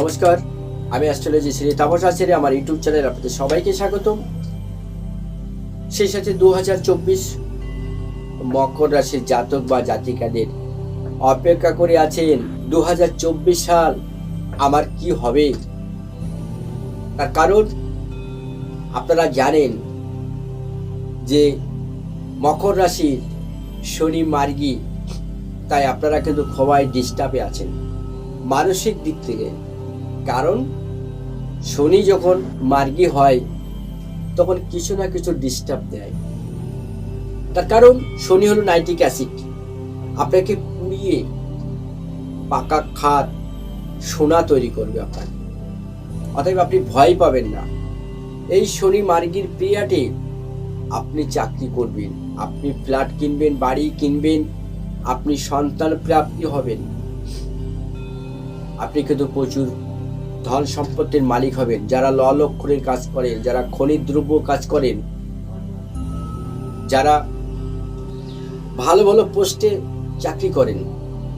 নমস্কার, আমি অ্যাস্ট্রোলজি শ্রী তাপস আচার্য, আমার ইউটিউব চ্যানেল আপনাদের সবাইকে স্বাগতম। সেই সাথে দু হাজার চব্বিশ মকর রাশির জাতক বা জাতিকাদের অপেক্ষা করে আছেন দু হাজার চব্বিশ সাল আমার কি হবে? তার কারণ আপনারা জানেন যে মকর রাশির শনি মার্গী, তাই আপনারা কিন্তু খুবই ডিস্টার্বে আছেন। মানসিক দিক থেকে কারণ শনি যখন মার্গী হয়, তখন কিছু না কিছু ডিস্টার্ব দেয়। তার কারণ শনি হলো নাইট্রিক অ্যাসিড আপনাকে পুড়িয়ে পাকা খাদ, সোনা তৈরি করবে আপনাকে অতএব আপনি ভয় পাবেন না। এই শনি মার্গীর পিরিয়ডে আপনি চাকরি করবেন, আপনি ফ্ল্যাট কিনবেন, বাড়ি কিনবেন, আপনি সন্তান প্রাপ্তি হবেন। আপনি কিন্তু প্রচুর ধন সম্পত্তির মালিক হবেন, যারা ল লক্ষণের কাজ করেন, যারা খনিজ দ্রব্য কাজ করেন, যারা ভালো ভালো পোস্টে চাকরি করেন,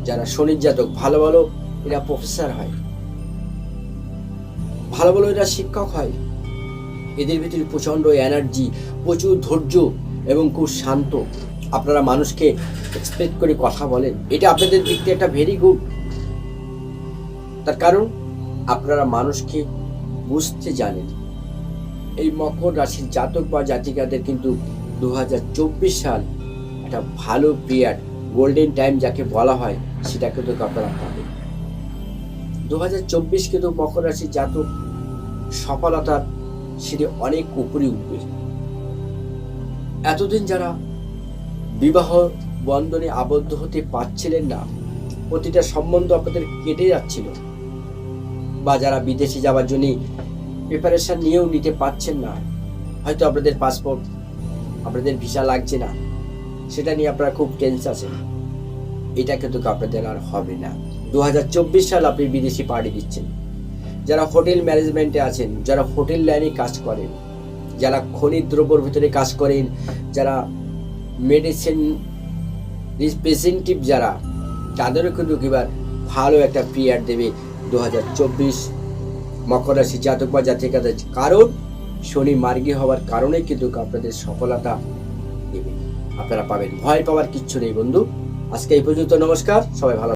যারা শনির জাতক, ভালো ভালো এরা প্রফেসর হয়, ভালো ভালো এরা শিক্ষক হয়। এদের ভিতরে প্রচণ্ড এনার্জি প্রচুর ধৈর্য এবং খুব শান্ত। আপনারা মানুষকে এক্সপেক্ট করে কথা বলেন। এটা আপনাদের দিক থেকে একটা ভেরি গুড তার কারণ আপনারা মানুষকে বুঝতে জানেন। এই মকর রাশির জাতক বা জাতিকাদের কিন্তু দুহাজার চব্বিশ সাল একটা ভালো পিরিয়ড গোল্ডেন টাইম যাকে বলা হয়, সেটা কিন্তু আপনারা পাবেন। দু হাজার চব্বিশ কিন্তু মকর রাশির জাতক সফলতার সিঁড়ে অনেক উপরে উঠবে। এতদিন যারা বিবাহ বন্ধনে আবদ্ধ হতে পারছিলেন না, প্রতিটা সম্বন্ধ আপনাদের কেটে যাচ্ছিল। বা যারা বিদেশে যাওয়ার জন্য প্রিপারেশন নিয়েও নিতে পারছেন না, হয়তো আপনাদের পাসপোর্ট আপনাদের ভিসা লাগছে না, সেটা নিয়ে আপনারা খুব টেন্স আছেন। এটা কিন্তু আপনাদের আর হবে না। দু সাল আপনি বিদেশি পাড়ি দিচ্ছেন। যারা হোটেল ম্যানেজমেন্টে আছেন, যারা হোটেল লাইনে কাজ করেন, যারা খনিজ দ্রব্যর ভিতরে কাজ করেন, যারা মেডিসিন রিপ্রেজেন্টেটিভ যারা, তাদেরও কিন্তু এবার ভালো একটা পিরিয়ড দেবে। দু হাজার চব্বিশ মকর রাশি জাতক বা জাতিকাদের কারণ শনি মার্গী হওয়ার কারণে কিন্তু আপনাদের সফলতা আপনারা পাবেন, ভয় পাওয়ার কিচ্ছু নেই বন্ধু। আজকে এই পর্যন্ত নমস্কার, সবাই ভালো